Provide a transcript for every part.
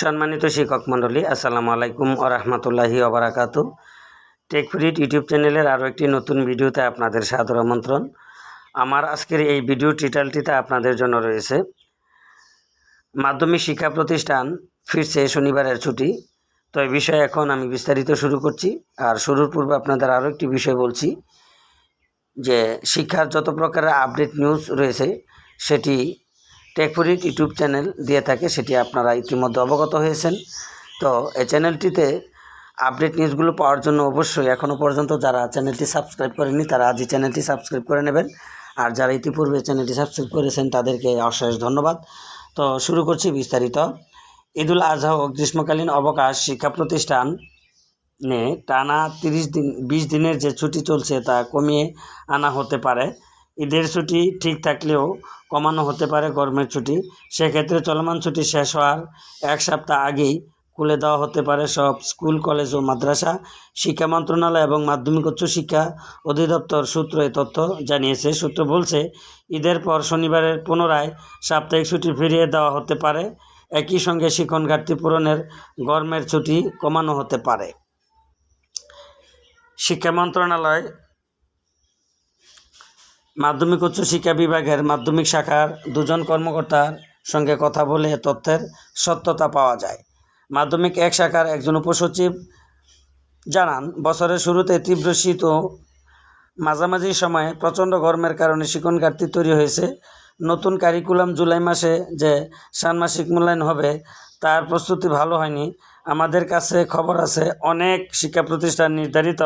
সম্মানিত শিক্ষক মণ্ডলী, আসসালামু আলাইকুম ও রহমতুল্লাহি ওবরাকাত টেকফ্রিট ইউটিউব চ্যানেলের আরও একটি নতুন ভিডিওতে আপনাদের সাদর আমন্ত্রণ। আমার আজকের এই ভিডিও টিটালটিতে আপনাদের জন্য রয়েছে মাধ্যমিক শিক্ষা প্রতিষ্ঠান, ফিরছে শনিবারের ছুটি। তো এই বিষয়ে এখন আমি বিস্তারিত শুরু করছি। আর শুরুর পূর্বে আপনাদের আরও একটি বিষয় বলছি যে, শিক্ষার যত প্রকারের আপডেট নিউজ রয়েছে, সেটি টেকফুরিট ইউটিউব চ্যানেল দিয়ে থাকে, সেটি আপনারা ইতিমধ্যে অবগত হয়েছেন। তো এই চ্যানেলটিতে আপডেট নিউজগুলো পাওয়ার জন্য অবশ্যই এখনও পর্যন্ত যারা চ্যানেলটি সাবস্ক্রাইব করেনি তারা আজই চ্যানেলটি সাবস্ক্রাইব করে নেবেন। আর যারা ইতিপূর্বে চ্যানেলটি সাবস্ক্রাইব করেছেন, তাদেরকে অশেষ ধন্যবাদ। তো শুরু করছি বিস্তারিত। ঈদুল আজহা ও গ্রীষ্মকালীন অবকাশ শিক্ষা প্রতিষ্ঠান নে টানা তিরিশ দিন, বিশ দিনের যে ছুটি চলছে তা কমিয়ে আনা হতে পারে। ঈদের ছুটি ঠিক থাকলেও কমানো হতে পারে গরমের ছুটি। সেক্ষেত্রে চলমান ছুটি শেষ হওয়ার এক সপ্তাহ আগেই খুলে দেওয়া হতে পারে সব স্কুল, কলেজ ও মাদ্রাসা। শিক্ষা মন্ত্রণালয় এবং মাধ্যমিক উচ্চ শিক্ষা অধিদপ্তর সূত্র এ তথ্য জানিয়েছে। সূত্র বলছে, ঈদের পর শনিবারের পুনরায় সাপ্তাহিক ছুটি ফিরিয়ে দেওয়া হতে পারে। একই সঙ্গে শিক্ষণ ঘাটতি পূরণের গরমের ছুটি কমানো হতে পারে। শিক্ষা মন্ত্রণালয় মাধ্যমিক উচ্চ শিক্ষা বিভাগের মাধ্যমিক শাখার দুজন কর্মকর্তার সঙ্গে কথা বলে তথ্যের সত্যতা পাওয়া যায়। মাধ্যমিক এক শাখার একজন উপসচিব জানান, বছরের শুরুতে তীব্র শীত ও মাঝামাঝি সময়ে প্রচণ্ড গরমের কারণে শিক্ষণ ঘাটতি তৈরি হয়েছে। নতুন কারিকুলাম জুলাই মাসে যে ষান্মাসিক মূল্যায়ন হবে, তার প্রস্তুতি ভালো হয়নি। আমাদের কাছে খবর আছে, অনেক শিক্ষা প্রতিষ্ঠান নির্ধারিত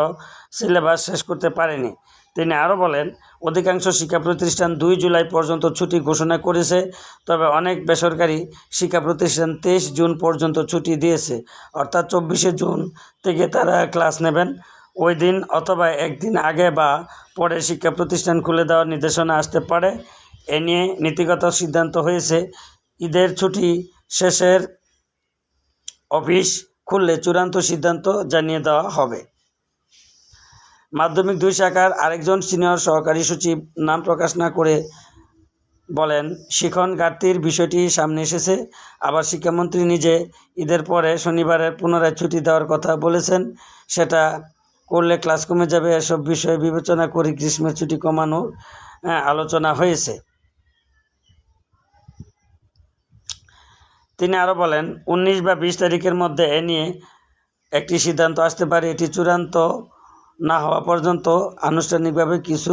সিলেবাস শেষ করতে পারেনি। তিনি আরও বলেন, অধিকাংশ শিক্ষা প্রতিষ্ঠান দুই জুলাই পর্যন্ত ছুটি ঘোষণা করেছে, তবে অনেক বেসরকারি শিক্ষা প্রতিষ্ঠান তেইশ জুন পর্যন্ত ছুটি দিয়েছে, অর্থাৎ চব্বিশে জুন থেকে তারা ক্লাস নেবেন। ওই দিন অথবা একদিন আগে বা পরে শিক্ষা প্রতিষ্ঠান খুলে দেওয়ার নির্দেশনা আসতে পারে। এ নিয়ে নীতিগত সিদ্ধান্ত হয়েছে। ঈদের ছুটি শেষের অফিস খুললে চূড়ান্ত সিদ্ধান্ত জানিয়ে দেওয়া হবে। মাধ্যমিক দুই শাখার আরেকজন সিনিয়র সহকারী সচিব নাম প্রকাশ না করে বলেন, শিখন ঘাটতির বিষয়টি সামনে এসেছে। আবার শিক্ষামন্ত্রী নিজে ঈদের পরে শনিবারে পুনরায় ছুটি দেওয়ার কথা বলেছেন। সেটা করলে ক্লাস কমে যাবে, এসব বিষয়ে বিবেচনা করে গ্রীষ্মের ছুটি কমানোর আলোচনা হয়েছে। তিনি আরও বলেন, উনিশ বা বিশ তারিখের মধ্যে এ নিয়ে একটি সিদ্ধান্ত আসতে পারে। এটি চূড়ান্ত না হওয়া পর্যন্ত আনুষ্ঠানিকভাবে কিছু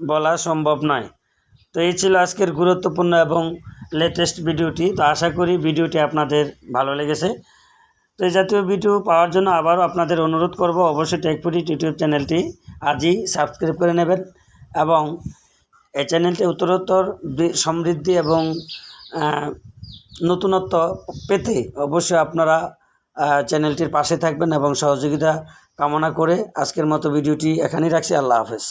বলা সম্ভব নয় তো এই ছিল আজকের গুরুত্বপূর্ণ এবং লেটেস্ট ভিডিওটি। তো আশা করি ভিডিওটি আপনাদের ভালো লেগেছে। তো এই জাতীয় ভিডিও পাওয়ার জন্য আবারও আপনাদের অনুরোধ করব অবশ্যই টেকপুরি ইউটিউব চ্যানেলটি আজই সাবস্ক্রাইব করে নেবেন এবং এই চ্যানেলটি উত্তরোত্তর সমৃদ্ধি এবং নতুনত্ব পেতে অবশ্যই আপনারা চ্যানেলটির পাশে থাকবেন এবং সহযোগিতা কামনা করে আজকের মতো ভিডিওটি এখানেই রাখছি। আল্লাহ হাফেজ।